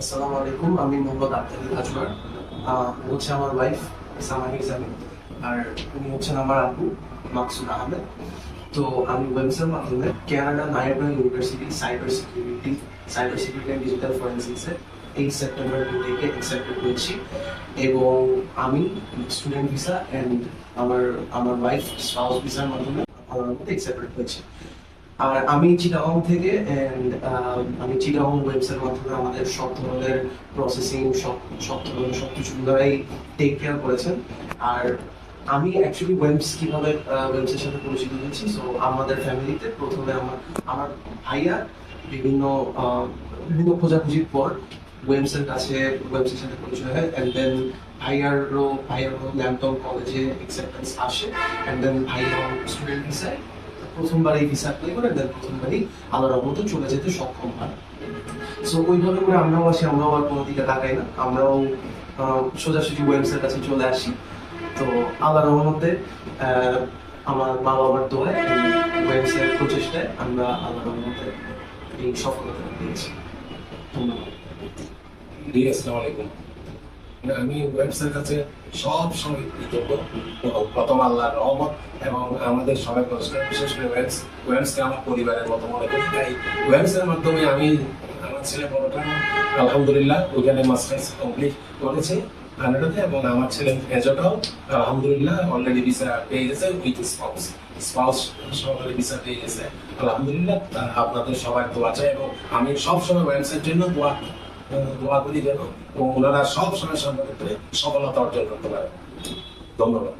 আসসালামু আলাইকুম, আমি মোহাম্মদ আবদুল আজমার। হচ্ছে আমার ওয়াইফ সামানি জামি আর উনি হচ্ছেন আমার আব্বু, মাকসুদ আহমেদ। তো আমি ওয়েবসাইট মাধ্যমে Canada Niagara university cyber security cyber security and digital ফরেন্সিক্সে এই সেপ্টেম্বর টু থেকে এক্সেপ্টেড হয়েছি। এবং আমি স্টুডেন্ট ভিসা অ্যান্ড আমার আমার ওয়াইফ স্পাউস ভিসার মাধ্যমে আমার মধ্যে এক্সেপ্টেড হয়েছে। আর আমি চিটাগং থেকে এন্ড আমি চিটাগং ওয়েবসাইটের মাধ্যমে আমাদের সব ধরনের প্রসেসিং সব সব ধরনের সব কিছু দ্বারাই টেক কেয়ার করেছেন। আর আমি অ্যাকচুয়ালি ওয়েবস কীভাবে ওয়েবসের সাথে পরিচিত হয়েছি সো আমাদের ফ্যামিলিতে প্রথমে আমার আমার ভাইয়া বিভিন্ন বিভিন্ন খোঁজাখুঁজির পর ওয়েবসের কাছে ওয়েবসের সাথে পরিচয় হয় অ্যান্ড দেন ভাইয়ারও ভাইয়ারও ল্যাম্পটপ কলেজে অ্যাকসেপ্টেন্স আসে অ্যান্ড দেন ভাইয়া স্টুডেন্ট ভিসায় প্রথমবার এই ভিসা অ্যাপ্লাই করে দেন প্রথমবারই আল্লাহর রহমতে চলে যেতে সক্ষম হয় সো ওইভাবে করে আমরাও আসি আমরাও আর কোনো দিকে তাকাই না। আমরাও সোজাসুজি ওয়েবসের কাছে চলে আসি। তো রহমতে আহ, আমার মা বাবার দোয়ায় ওয়েবসাইট প্রচেষ্টায় আমরা আল্লাহর রহমতে এই সফলতা পেয়েছি। ধন্যবাদ। আসসালামু আলাইকুম। আমি ওয়েবসাইট সব প্রথম আল্লাহর রহমত এবং আমাদের সবাই বিশেষ করে ওয়েবস ওয়েবসকে আমার পরিবারের মতো মনে করি। তাই ওয়েবসের মাধ্যমে আমি আমার ছেলে বড়টা আলহামদুলিল্লাহ ওইখানে মাস্টার্স কমপ্লিট কানাডাতে এবং আমার ছেলে আলহামদুলিল্লাহ অলরেডি ভিসা পেয়ে গেছে উইথ স্পাউস স্পাউস সহকারে ভিসা পেয়ে গেছে। আলহামদুলিল্লাহ আপনাদের সবাই দোয়া চাই এবং আমি সবসময় ওয়েবসাইটের জন্য দোয়া দোয়া করি যেন এবং ওনারা সব সময় সম্পর্কে সফলতা অর্জন করতে পারে। ধন্যবাদ।